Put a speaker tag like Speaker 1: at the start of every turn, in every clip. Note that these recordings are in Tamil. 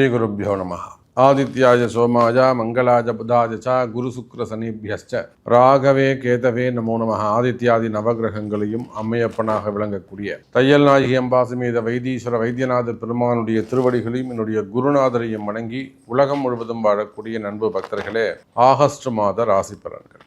Speaker 1: ஸ்ரீகுருப்போ நம ஆதித்யாய சோமாய மங்களாஜ புதாஜ ச குரு சுக்ர சனிபியஸ்ச. ராகவே கேதவே நமோ நம ஆதித்யாதி நவகிரகங்களையும் அம்மையப்பனாக விளங்கக்கூடிய தையல் நாயகி அம்பாசுமேத வைத்தீஸ்வர வைத்தியநாத பெருமானுடைய திருவடிகளையும் என்னுடைய குருநாதரையும் வணங்கி உலகம் முழுவதும் வாழக்கூடிய நண்பு பக்தர்களே ஆகஸ்ட் மாத ராசி பலன்கள்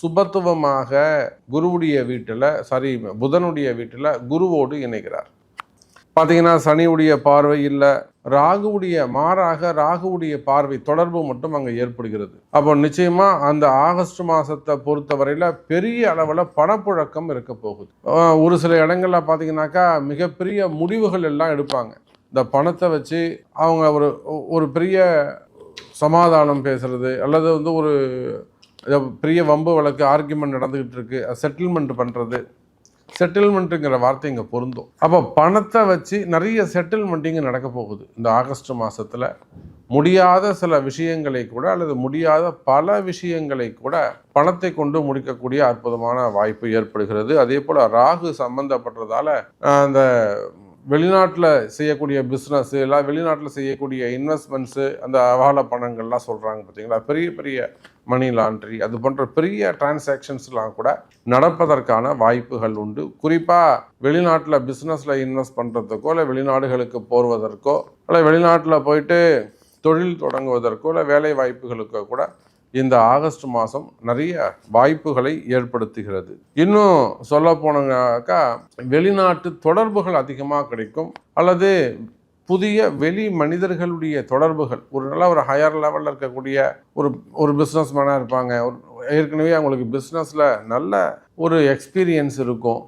Speaker 1: சுபத்துவமாக குருவுடைய வீட்டில் சாரி புதனுடைய வீட்டில் குருவோடு இணைகிறார். பார்த்தீங்கன்னா சனியுடைய பார்வை இல்லை ராகுவுடைய மாறாக ராகுவுடைய பார்வை தொடர்பு மட்டும் அங்கே ஏற்படுகிறது. அப்போ நிச்சயமாக அந்த ஆகஸ்ட் மாதத்தை பொறுத்தவரையில் பெரிய அளவில் பணப்புழக்கம் இருக்க போகுது. ஒரு சில இடங்களில் பார்த்தீங்கன்னாக்கா மிகப்பெரிய முடிவுகள் எல்லாம் எடுப்பாங்க. இந்த பணத்தை வச்சு அவங்க ஒரு ஒரு பெரிய சமாதானம் பேசுறது அல்லது வந்து ஒரு பெரிய வம்பு வழக்கு ஆர்கியூமெண்ட் நடந்துக்கிட்டு இருக்கு. செட்டில்மெண்ட் பண்ணுறது செட்டில்மெண்ட்டுங்கிற வார்த்தை இங்கே பொருந்தும். அப்போ பணத்தை வச்சு நிறைய செட்டில்மெண்ட் இங்கே நடக்க போகுது. இந்த ஆகஸ்ட் மாதத்தில் முடியாத சில விஷயங்களை கூட அல்லது முடியாத பல விஷயங்களை கூட பணத்தை கொண்டு முடிக்கக்கூடிய அற்புதமான வாய்ப்பு ஏற்படுகிறது. அதே போல் ராகு சம்பந்தப்பட்டதால அந்த வெளிநாட்டில் செய்யக்கூடிய பிஸ்னஸ் எல்லாம் வெளிநாட்டில் செய்யக்கூடிய இன்வெஸ்ட்மெண்ட்ஸு அந்த அவால பணங்கள்லாம் சொல்கிறாங்க பார்த்தீங்களா பெரிய பெரிய மணி லாண்ட்ரி அது போன்ற பெரிய டிரான்சாக்ஷன்ஸ்லாம் கூட நடப்பதற்கான வாய்ப்புகள் உண்டு. குறிப்பாக வெளிநாட்டில் பிஸ்னஸில் இன்வெஸ்ட் பண்ணுறதுக்கோ இல்லை வெளிநாடுகளுக்கு போர்வதற்கோ இல்லை வெளிநாட்டில் போயிட்டு தொழில் தொடங்குவதற்கோ இல்லை வேலை வாய்ப்புகளுக்கோ கூட இந்த ஆகஸ்ட் மாதம் நிறைய வாய்ப்புகளை ஏற்படுத்துகிறது. இன்னும் சொல்ல போனாக்கா வெளிநாட்டு தொடர்புகள் அதிகமாக கிடைக்கும். அல்லது புதிய வெளி மனிதர்களுடைய தொடர்புகள். ஒரு நல்ல ஒரு ஹையர் லெவலில் இருக்கக்கூடிய ஒரு ஒரு பிஸ்னஸ் மேனாக இருப்பாங்க. ஒரு ஏற்கனவே அவங்களுக்கு பிஸ்னஸில் நல்ல ஒரு எக்ஸ்பீரியன்ஸ் இருக்கும்.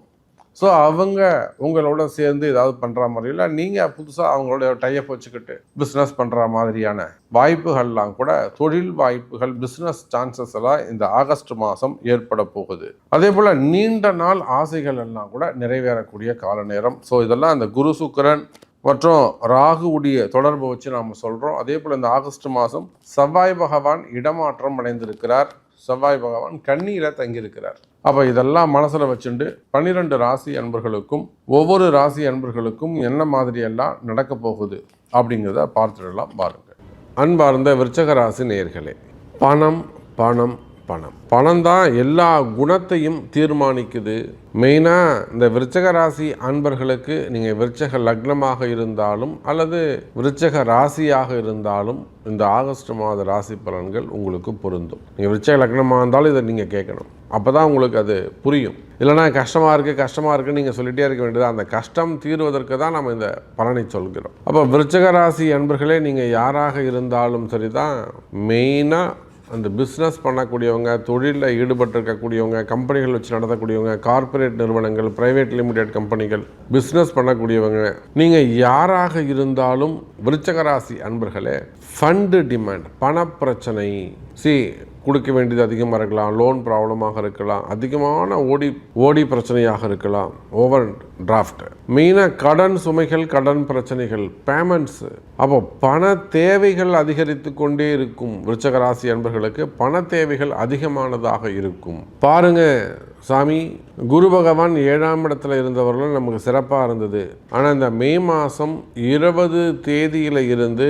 Speaker 1: ஸோ அவங்க உங்களோட சேர்ந்து ஏதாவது பண்ணுற மாதிரி இல்லை நீங்கள் புதுசாக அவங்களோட டைப் வச்சுக்கிட்டு பிஸ்னஸ் பண்ணுற மாதிரியான வாய்ப்புகள்லாம் கூட தொழில் வாய்ப்புகள் பிஸ்னஸ் சான்சஸ் எல்லாம் இந்த ஆகஸ்ட் மாதம் ஏற்பட போகுது. அதே போல் நீண்ட நாள் ஆசைகள் எல்லாம் கூட நிறைவேறக்கூடிய கால நேரம் ஸோ இதெல்லாம் அந்த குரு சுக்கிரன் மற்றும் ராகுவுடைய தொடர்பை வச்சு நாம் சொல்கிறோம் அதே போல் இந்த ஆகஸ்ட் மாதம் செவ்வாய் பகவான் இடமாற்றம் அடைந்திருக்கிறார். செவ்வாய் பகவான் கண்ணீரில் தங்கியிருக்கிறார். அப்போ இதெல்லாம் மனசில் வச்சுண்டு பன்னிரெண்டு ராசி அன்பர்களுக்கும் ஒவ்வொரு ராசி அன்பர்களுக்கும் என்ன மாதிரியெல்லாம் நடக்க போகுது அப்படிங்கிறத பார்த்துடலாம் பாருங்கள் அன்பார்ந்த விருச்சக ராசி நேர்களே பணம் பணம் பணம். பணம் தான் எல்லா குணத்தையும் தீர்மானிக்குது. மெயினாக இந்த விருச்சக ராசி அன்பர்களுக்கு நீங்கள் விருச்சக லக்னமாக இருந்தாலும் அல்லது விருச்சக ராசியாக இருந்தாலும் இந்த ஆகஸ்ட் மாத ராசி பலன்கள் உங்களுக்கு பொருந்தும். நீங்கள் விருச்சக லக்னமாக இருந்தாலும் இதை நீங்கள் கேட்கணும். அப்போ தான் உங்களுக்கு அது புரியும். இல்லைனா கஷ்டமாக இருக்குது கஷ்டமாக இருக்குன்னு நீங்கள் சொல்லிகிட்டே இருக்க வேண்டியது அந்த கஷ்டம் தீர்வதற்கு தான் நம்ம இந்த பலனை சொல்கிறோம். அப்போ விருச்சக ராசி அன்பர்களே நீங்கள் யாராக இருந்தாலும் சரி தான் மெயினாக அந்த பிஸ்னஸ் பண்ணக்கூடியவங்க தொழிலில் ஈடுபட்டிருக்கக்கூடியவங்க கம்பெனிகள் வச்சு நடத்தக்கூடியவங்க கார்ப்பரேட் நிறுவனங்கள் பிரைவேட் லிமிடெட் கம்பெனிகள் பிஸ்னஸ் பண்ணக்கூடியவங்க நீங்கள் யாராக இருந்தாலும் விருச்சகராசி அன்பர்களே ஃபண்டு டிமாண்ட் பணப்பிரச்சனை சி கொடுக்க வேண்டியது அதிகமாக இருக்கலாம் லோன் ப்ராப்ளமாக இருக்கலாம் அதிகமான ஓடி ஓடி பிரச்சனையாக இருக்கலாம் ஓவர் டிராஃப்ட் மெயினாக கடன் சுமைகள் கடன் பிரச்சனைகள் பேமெண்ட்ஸு அப்போ பண தேவைகள் அதிகரித்து கொண்டே இருக்கும் விருச்சகராசி அன்பர்களுக்கு பண தேவைகள் அதிகமானதாக இருக்கும். பாருங்க சாமி குரு பகவான் ஏழாம் இடத்துல இருந்தவர்களும் நமக்கு சிறப்பாக இருந்தது. ஆனால் இந்த மே மாதம் இருபது தேதியில் இருந்து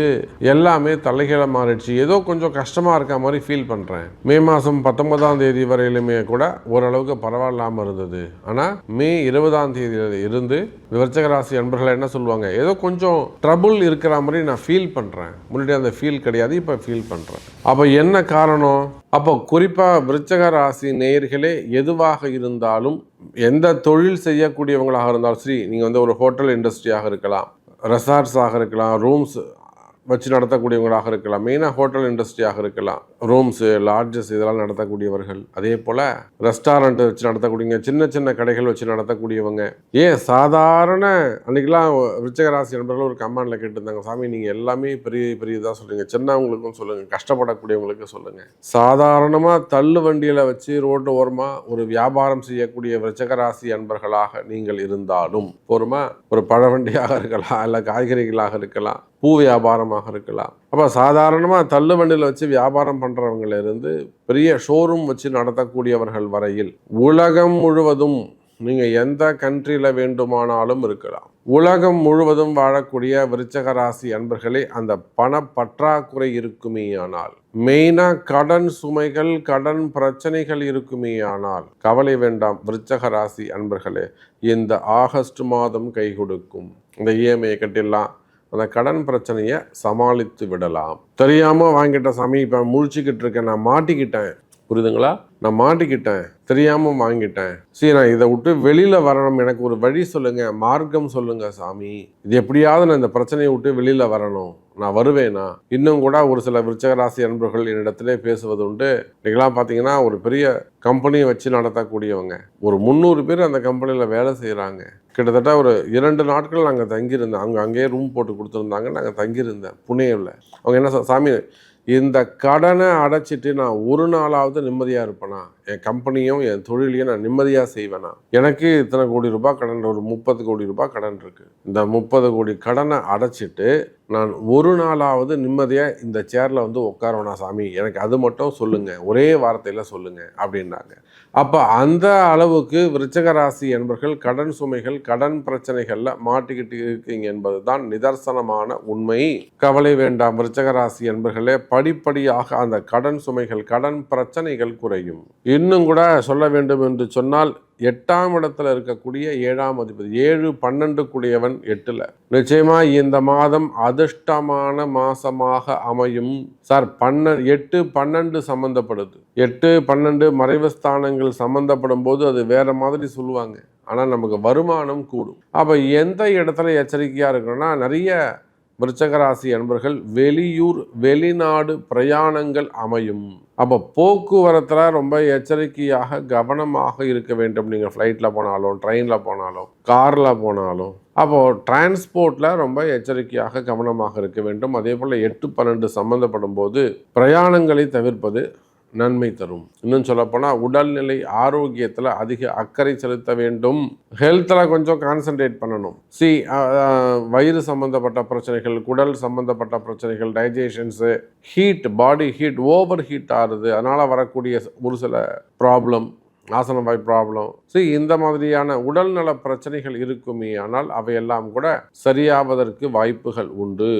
Speaker 1: எல்லாமே தலைகீழ மாறிடுச்சு. ஏதோ கொஞ்சம் கஷ்டமாக இருக்க மாதிரி ஃபீல் பண்ணுறேன் மே மாதம் பத்தொன்பதாம் தேதி வரையிலுமே கூட ஓரளவுக்கு பரவாயில்லாமல் இருந்தது. ஆனால் மே இருபதாம் தேதியில் இருந்து விருச்சக ராசி அன்பர்கள் என்ன சொல்லுவாங்க? ஏதோ கொஞ்சம் ட்ரபுள் இருக்கிற மாதிரி நான் ஃபீல் பண்ணுறேன் முன்னாடி அந்த ஃபீல் கிடையாது இப்போ ஃபீல் பண்ணுறேன் அப்போ என்ன காரணம்? அப்போ குறிப்பாக விருச்சக ராசி நேயர்களே எதுவாக இருந்தாலும் எந்த தொழில் செய்யக்கூடியவங்களாக இருந்தாலும் சரி நீங்கள் வந்து ஒரு ஹோட்டல் இண்டஸ்ட்ரியாக இருக்கலாம் ரெசார்ட்ஸாக இருக்கலாம் ரூம்ஸ் வச்சு நடத்தக்கூடியவங்களாக இருக்கலாம். மெயினாக ஹோட்டல் இண்டஸ்ட்ரியாக இருக்கலாம். ரூம்ஸு லாட்ஜஸ் இதெல்லாம் நடத்தக்கூடியவர்கள். அதே போல் ரெஸ்டாரண்ட் வச்சு நடத்தக்கூடியவங்க சின்ன சின்ன கடைகள் வச்சு நடத்தக்கூடியவங்க. ஏன்? சாதாரண அன்றைக்கெலாம் விருச்சகராசி நண்பர்கள் ஒரு கமாண்டில் கேட்டிருந்தாங்க. சாமி நீங்கள் எல்லாமே பெரிய பெரிய இதாக சொல்லுங்கள் சின்னவங்களுக்கும் சொல்லுங்கள் கஷ்டப்படக்கூடியவங்களுக்கு சொல்லுங்கள் சாதாரணமாக தள்ளு வண்டியில் வச்சு ரோட்டு ஓரமாக ஒரு வியாபாரம் செய்யக்கூடிய விருச்சகராசி அன்பர்களாக நீங்கள் இருந்தாலும் போருமா ஒரு பழ வண்டியாக இருக்கலாம். இல்லை காய்கறிகளாக இருக்கலாம். பூ வியாபாரமாக இருக்கலாம். அப்போ சாதாரணமாக தள்ளுவண்டியில் வச்சு வியாபாரம் பண்ணுறவங்களிருந்து பெரிய ஷோரூம் வச்சு நடத்தக்கூடியவர்கள் வரையில் உலகம் முழுவதும் நீங்கள் எந்த கண்ட்ரியில் வேண்டுமானாலும் இருக்கலாம். உலகம் முழுவதும் வாழக்கூடிய விருச்சக ராசி அன்பர்களே அந்த பண பற்றாக்குறை இருக்குமேயானால் மெயினாக கடன் சுமைகள் கடன் பிரச்சனைகள் இருக்குமே ஆனால் கவலை வேண்டாம் விருச்சக ராசி அன்பர்களே இந்த ஆகஸ்ட் மாதம் கை கொடுக்கும். இந்த இஎம்ஐ கட்டிடலாம். அந்த கடன் பிரச்சனையை சமாளித்து விடலாம். தெரியாமல் வாங்கிட்ட சாமி இப்போ முழிச்சுக்கிட்டு இருக்கேன் நான் மாட்டிக்கிட்டேன். புரியுதுங்களா? நான் மாட்டிக்கிட்டேன் தெரியாமல் வாங்கிட்டேன். சரி நான் இதை விட்டு வெளியில் வரணும். எனக்கு ஒரு வழி சொல்லுங்கள் மார்க்கம் சொல்லுங்கள் சாமி. இது எப்படியாவது நான் இந்த பிரச்சனையை விட்டு வெளியில் வரணும். நான் வருவேனா? இன்னும் கூட ஒரு சில விருச்சகராசி அன்பர்கள் என்னிடத்திலே பேசுவது உண்டு. இன்றைக்கெல்லாம் பார்த்தீங்கன்னா ஒரு பெரிய கம்பெனியை வச்சு நடத்தக்கூடியவங்க. ஒரு முந்நூறு பேர் அந்த கம்பெனியில் வேலை செய்கிறாங்க கிட்டத்தட்ட ஒரு இரண்டு நாட்கள் நாங்கள் தங்கியிருந்தோம். அங்கே அங்கேயே ரூம் போட்டு கொடுத்துருந்தாங்க. நாங்கள் தங்கியிருந்தேன் புனேவில் அவங்க என்ன சாமி இந்த கடனை அடைச்சிட்டு நான் ஒரு நாளாவது நிம்மதியாக இருப்பேனா? என் கம்பெனியும் என் தொழிலையும் நான் நிம்மதியாக செய்வேனா? எனக்கு இத்தனை கோடி ரூபாய் கடன் ஒரு முப்பது கோடி ரூபாய் கடன் இருக்குது இந்த முப்பது கோடி கடனை அடைச்சிட்டு நான் ஒரு நாளாவது நிம்மதியாக இந்த சேரில் வந்து உட்காருவேனா சாமி? எனக்கு அது மட்டும் சொல்லுங்கள் ஒரே வார்த்தையில் சொல்லுங்கள் அப்படின்னாங்க. அப்போ அந்த அளவுக்கு விருச்சக ராசி என்பர்கள் கடன் சுமைகள் கடன் பிரச்சனைகளில் மாட்டிக்கிட்டு இருக்கீங்க என்பது தான் நிதர்சனமான உண்மை. கவலை வேண்டாம் விருச்சக ராசி என்பர்களே. படிப்படியாக அந்த கடன் சுமைகள் கடன் பிரச்சனைகள் குறையும். இன்னும் கூட சொல்ல வேண்டும் என்று சொன்னால் எட்டாம் இடத்துல இருக்கக்கூடிய ஏழாம் அதிபதி ஏழு பன்னெண்டு கூடியவன் எட்டுல. நிச்சயமா இந்த மாதம் அதிர்ஷ்டமான மாசமாக அமையும். சார் பன்ன எட்டு பன்னெண்டு சம்பந்தப்படுது. எட்டு பன்னெண்டு மறைவு ஸ்தானங்கள் சம்பந்தப்படும் போது அது வேற மாதிரி சொல்லுவாங்க. ஆனால் நமக்கு வருமானம் கூடும். அப்போ எந்த இடத்துல எச்சரிக்கையாக இருக்கணும்னா நிறைய விருச்சகராசி அன்பர்கள் வெளியூர் வெளிநாடு பிரயாணங்கள் அமையும். அப்போ போக்குவரத்தில் ரொம்ப எச்சரிக்கையாக கவனமாக இருக்க வேண்டும். நீங்கள் ஃப்ளைட்டில் போனாலும் ட்ரெயினில் போனாலும் காரில் போனாலும். அப்போது டிரான்ஸ்போர்ட்டில் ரொம்ப எச்சரிக்கையாக கவனமாக இருக்க வேண்டும். அதே போல் எட்டு பன்னெண்டு சம்மந்தப்படும் போது பிரயாணங்களை தவிர்ப்பது நன்மை தரும். இன்னும் சொல்லப்போனால் உடல்நிலை ஆரோக்கியத்தில் அதிக அக்கறை செலுத்த வேண்டும். ஹெல்த்தில் கொஞ்சம் கான்சென்ட்ரேட் பண்ணணும். சி வயிறு சம்பந்தப்பட்ட பிரச்சனைகள் குடல் சம்பந்தப்பட்ட பிரச்சனைகள் digestions heat body heat over heat ஆகுது. அதனால் வரக்கூடிய ஒரு சில ப்ராப்ளம் ஆசனவாய் ப்ராப்ளம் சரி இந்த மாதிரியான உடல்நல பிரச்சனைகள் இருக்குமே ஆனால் அவையெல்லாம் கூட சரியாவதற்கு வாய்ப்புகள் உண்டு.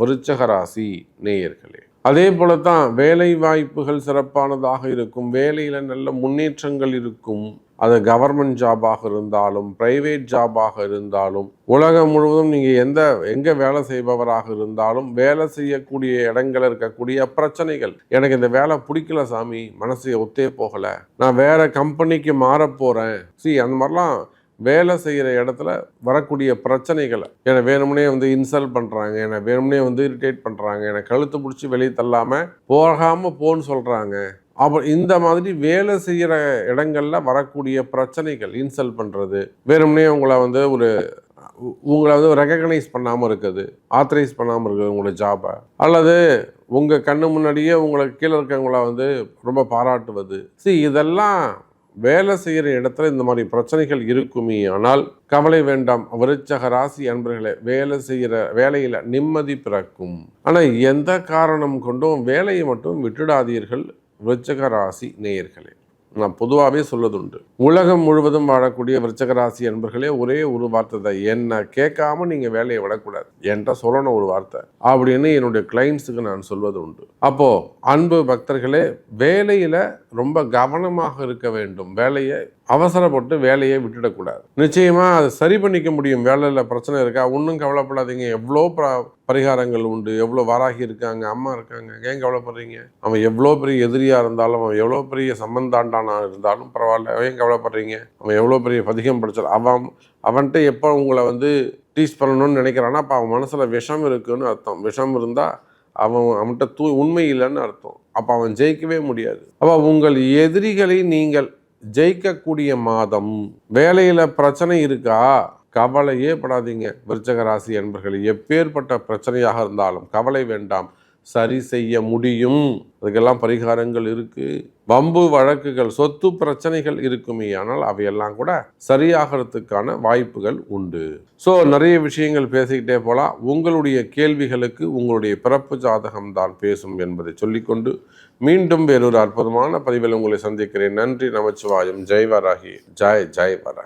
Speaker 1: விருச்சக ராசி நேயர்களே. அதே போல தான் வேலை வாய்ப்புகள் சிறப்பானதாக இருக்கும் வேலையில் நல்ல முன்னேற்றங்கள் இருக்கும். அது கவர்மெண்ட் ஜாபாக இருந்தாலும் பிரைவேட் ஜாபாக இருந்தாலும் உலகம் முழுவதும் நீங்கள் எந்த எங்கே வேலை செய்பவராக இருந்தாலும் வேலை செய்யக்கூடிய இடங்கள் இருக்கக்கூடிய பிரச்சனைகள். எனக்கு இந்த வேலை பிடிக்கல சாமி மனசு ஒத்தே போகலை. நான் வேற கம்பெனிக்கு மாறப் போகிறேன் சி அந்த மாதிரிலாம் வேலை செய்கிற இடத்துல வரக்கூடிய பிரச்சனைகளை என்னை வேணும்னே வந்து இன்சல்ட் பண்ணுறாங்க என்னை வேணும்னே வந்து இரிட்டேட் பண்ணுறாங்க என்னை கழுத்து பிடிச்சி வெளியே தள்ளாமல் போகாமல் போன்னு சொல்கிறாங்க அப்போ இந்த மாதிரி வேலை செய்கிற இடங்கள்ல வரக்கூடிய பிரச்சனைகள் இன்சல்ட் பண்ணுறது வேணும்னே உங்களை வந்து ஒரு உங்களை வந்து ரெக்கக்னைஸ் பண்ணாமல் இருக்குது ஆத்தரைஸ் பண்ணாமல் இருக்குது உங்களோட ஜாபை அல்லது உங்கள் கண்ணு முன்னாடியே உங்களுக்கு கீழே இருக்கவங்கள வந்து ரொம்ப பாராட்டுவது. சரி இதெல்லாம் வேலை செய்கிற இடத்துல இந்த மாதிரி பிரச்சனைகள் இருக்குமே ஆனால் கவலை வேண்டாம். விருச்சக ராசி அன்பர்களே வேலை செய்கிற வேலையில் நிம்மதி பிறக்கும். ஆனால் எந்த காரணம் கொண்டும் வேலையை மட்டும் விட்டுடாதீர்கள் விருச்சக ராசி நேயர்களே. நான் பொதுவாகவே சொல்வதுண்டு. உலகம் முழுவதும் வாழக்கூடிய விருச்சகராசி என்பர்களே ஒரே ஒரு வார்த்தை தான். என்னை கேட்காம நீங்கள் வேலையை விடக்கூடாது என்கிட்ட சொல்லணும் ஒரு வார்த்தை. அப்படின்னு என்னுடைய கிளைண்ட்ஸுக்கு நான் சொல்வது உண்டு. அப்போது அன்பு பக்தர்களே வேலையில் ரொம்ப கவனமாக இருக்க வேண்டும். வேலையை அவசரப்பட்டு வேலையை விட்டுடக்கூடாது. நிச்சயமா அதை சரி பண்ணிக்க முடியும். வேலையில் பிரச்சனை இருக்கா? ஒன்றும் கவலைப்படாதீங்க. எவ்வளோ ப பரிகாரங்கள் உண்டு. எவ்வளோ வாராகி இருக்காங்க? அம்மா இருக்காங்க. ஏன் கவலைப்படுறீங்க? அவன் எவ்வளோ பெரிய எதிரியாக இருந்தாலும் அவன் எவ்வளோ பெரிய சம்பந்தாண்டானா இருந்தாலும் பரவாயில்ல. ஏன் கவலைப்படுறீங்க? அவன் எவ்வளோ பெரிய பதிகம் படிச்சாலும் அவன் அவன்கிட்ட எப்போ உங்களை வந்து டீச் பண்ணணும்னு நினைக்கிறான்னா அப்போ அவன் மனசில் விஷம் இருக்குன்னு அர்த்தம். விஷம் இருந்தால் அவன் அவன்கிட்ட தூ உண்மை இல்லைன்னு அர்த்தம். அப்போ அவன் ஜெயிக்கவே முடியாது. அப்போ உங்கள் எதிரிகளை நீங்கள் ஜெயிக்கக்கூடிய மாதம் வேலையில் பிரச்சனை இருக்கா? கவலையே படாதீங்க. விருச்சக ராசி என்பர்கள் எப்பேற்பட்ட பிரச்சனையாக இருந்தாலும் கவலை வேண்டாம். சரி செய்ய முடியும். அதுக்கெல்லாம் பரிகாரங்கள் இருக்கு. வம்பு வழக்குகள் சொத்து பிரச்சனைகள் இருக்குமே. ஆனால் அவையெல்லாம் கூட சரியாகிறதுக்கான வாய்ப்புகள் உண்டு. ஸோ நிறைய விஷயங்கள் பேசிக்கிட்டே போகலாம் உங்களுடைய கேள்விகளுக்கு உங்களுடைய பிறப்பு ஜாதகம் தான் பேசும் என்பதை சொல்லிக்கொண்டு மீண்டும் வேறொரு அற்புதமான பதிவில் உங்களை சந்திக்கிறேன். நன்றி நமச்சிவாயம். ஜெய் வராகி ஜெய் ஜெய் வராகி